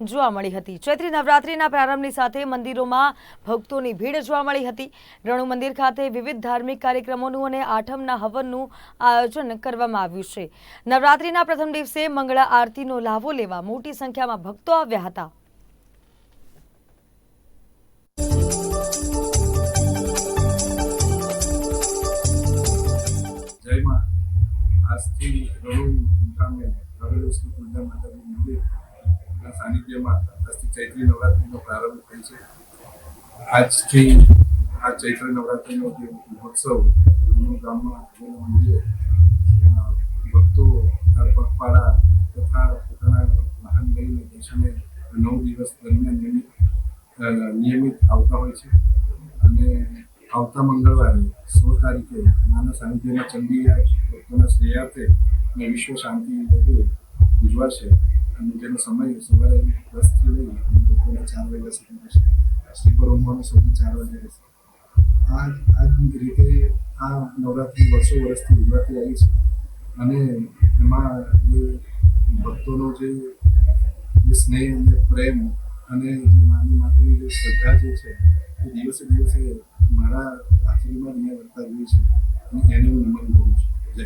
જોવા મળી હતી. ચૈત્રી નવરાત્રિના પ્રારંભની સાથે મંદિરોમાં ભક્તોની ભીડ જોવા મળી હતી. રણુ મંદિર ખાતે વિવિધ ધાર્મિક કાર્યક્રમોનું અને આઠમના હવનનું આયોજન કરવામાં આવ્યું છે. નવરાત્રિના પ્રથમ દિવસે મંગળા આરતીનો લાભો લેવા મોટી સંખ્યામાં ભક્તો આવ્યા હતા. આજથી રણુ મુકામે આવેલું શ્રી મંદિર સાનિધ્યમાં આજથી ચૈત્રી નવરાત્રિનો પ્રારંભ થાય છે. આજથી આ ચૈત્ર નવરાત્રિનો જે મહોત્સવ ગામમાં મંદિરે ભક્તો પગપાળા તથા પોતાના વાહન લઈને દર્શને નવ દિવસ દરમિયાન નિયમિત નિયમિત આવતા હોય છે. અને આવતા મંગળવારે સોળ તારીખે માના સાનિધ્યમાં ચંડીયાર ભક્તોના શ્રેયાર્થે અને વિશ્વ શાંતિ ઉજવાશે. અને જેનો સમય સવારે દસથી લઈ બપોરના ચાર વાગ્યા સુધી રહેશે શ્રીપર રમવાનો સમય ચાર વાગે રહેશે આ આ રીતે આ નવરાત્રિ વર્ષો વર્ષથી ઉજવાતી આવી છે. અને એમાં જે ભક્તોનો જે સ્નેહ અને પ્રેમ અને જે માની માટેની જે શ્રદ્ધા જે છે, એ દિવસે દિવસે મારા આખરીમાં મેં વર્તા જોઈ છે. અને એને હું નમન કરું છું. જય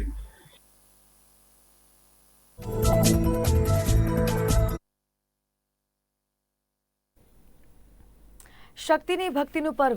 શક્તિની ભક્તિનું પર્વ.